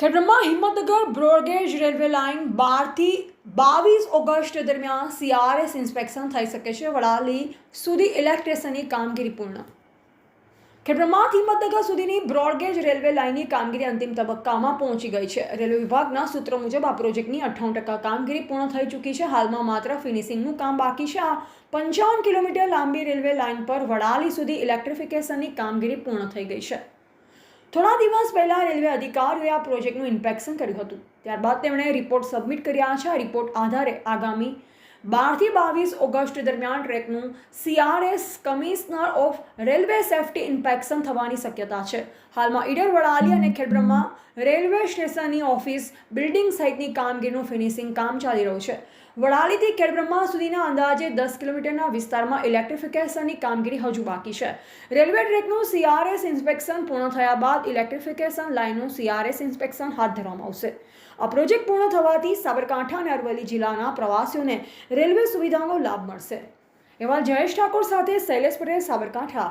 Khedbrahma Himmatnagar, broad gauge, railway line બારથી બાવીસ August દરમિયાન સીઆરએસ ઇન્સ્પેક્શન થઈ શકે છે. વડાલી સુધી ઇલેક્ટ્રિશિયનની કામગીરી પૂર્ણ. ખેડબ્રહ્માથી હિંમતનગર સુધીની બ્રોડગેજ રેલવે લાઇનની કામગીરી અંતિમ તબક્કામાં પહોંચી ગઈ છે. રેલવે વિભાગના સૂત્રો મુજબ આ પ્રોજેક્ટની અઠ્ઠાણું ટકા કામગીરી પૂર્ણ થઈ ચૂકી છે. હાલમાં માત્ર ફિનિશિંગનું કામ બાકી છે. આ પંચાવન કિલોમીટર લાંબી રેલવે લાઇન પર વડાલી સુધી ઇલેક્ટ્રિફિકેશનની કામગીરી પૂર્ણ થઈ ગઈ છે. થોડા દિવસ પહેલાં રેલવે અધિકારીઓએ આ પ્રોજેક્ટનું ઇન્સ્પેક્શન કર્યું હતું. ત્યારબાદ તેમણે રિપોર્ટ સબમિટ કર્યા છે. આ રિપોર્ટ આધારે આગામી બારથી બાવીસ ઓગસ્ટ દરમિયાન ટ્રેકનું C R S commissioner of railway safety inspection થવાની શક્યતા છે. હાલમાં ઈડર વડાલી અને ખેડબ્રહ્મા રેલવે સ્ટેશનની ઓફિસ, બિલ્ડિંગ સહિતની કામગીરીનું ફિનિશિંગ કામ ચાલી રહ્યું છે. વડાલીથી ખેડબ્રહ્મા સુધીના અંદાજે દસ કિલોમીટરના વિસ્તારમાં ઇલેક્ટ્રિફિકેશનની કામગીરી હજુ બાકી છે. રેલવે ટ્રેકનું સીઆરએસ ઇન્સ્પેક્શન પૂર્ણ થયા બાદ ઇલેક્ટ્રિફિકેશન લાઇનનું સીઆરએસ ઇન્સ્પેક્શન હાથ ધરવામાં આવશે. આ પ્રોજેક્ટ પૂર્ણ થવાથી સાબરકાંઠા અને અરવલ્લી જિલ્લાના પ્રવાસીઓને રેલવે સુવિધાનો લાભ મળશે. એવા જયેશ ઠાકોર સાથે શૈલેષ પટેલ, સાબરકાંઠા.